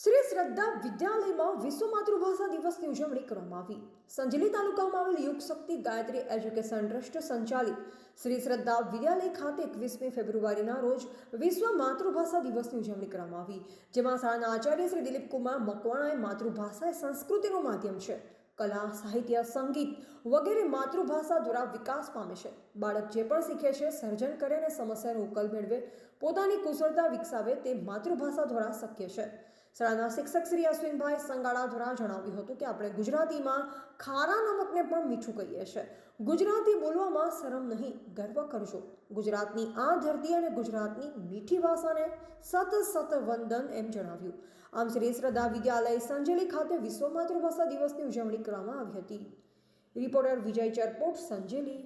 શ્રી શ્રદ્ધા વિદ્યાલયમાં વિશ્વ માતૃભાષા દિવસની ઉજવણી કરવામાં આવી. સંજલી તાલુકામાં આવેલ યુગ શક્તિ ગાયત્રી એજ્યુકેશન ટ્રસ્ટ સંચાલિત શ્રી શ્રદ્ધા વિદ્યાલય ખાતે એકવીસમી ફેબ્રુઆરીના રોજ વિશ્વ માતૃભાષા દિવસની ઉજવણી કરવામાં આવી, જેમાં શાળાના આચાર્ય શ્રી દિલીપ કુમાર મકવાણાએ માતૃભાષા એ સંસ્કૃતિનું માધ્યમ છે, કલા, સાહિત્ય, સંગીત વગેરે માતૃભાષા દ્વારા વિકાસ પામે છે. બાળક જે પણ શીખે છે, સર્જન કરે અને સમસ્યાનો ઉકેલ મેળવે, પોતાની કુશળતા વિકસાવે તે માતૃભાષા દ્વારા શક્ય છે. શાળાના શિક્ષક શ્રી અશ્વિનભાઈ સંગાળા દ્વારા જણાવ્યું હતું કે આપણે ગુજરાતીમાં ખારા નમકને પણ મીઠું કહીએ છીએ. ગુજરાતી બોલવામાં શરમ નહીં, ગર્વ કરજો. ગુજરાતની આ ધરતી અને ગુજરાતની મીઠી ભાષાને સત સત વંદન એમ જણાવ્યું. આમ શ્રી શ્રદ્ધા વિદ્યાલય સંજેલી ખાતે વિશ્વ માતૃભાષા દિવસની ઉજવણી કરવામાં આવી હતી. રિપોર્ટર વિજય ચરપોટ, સંજેલી.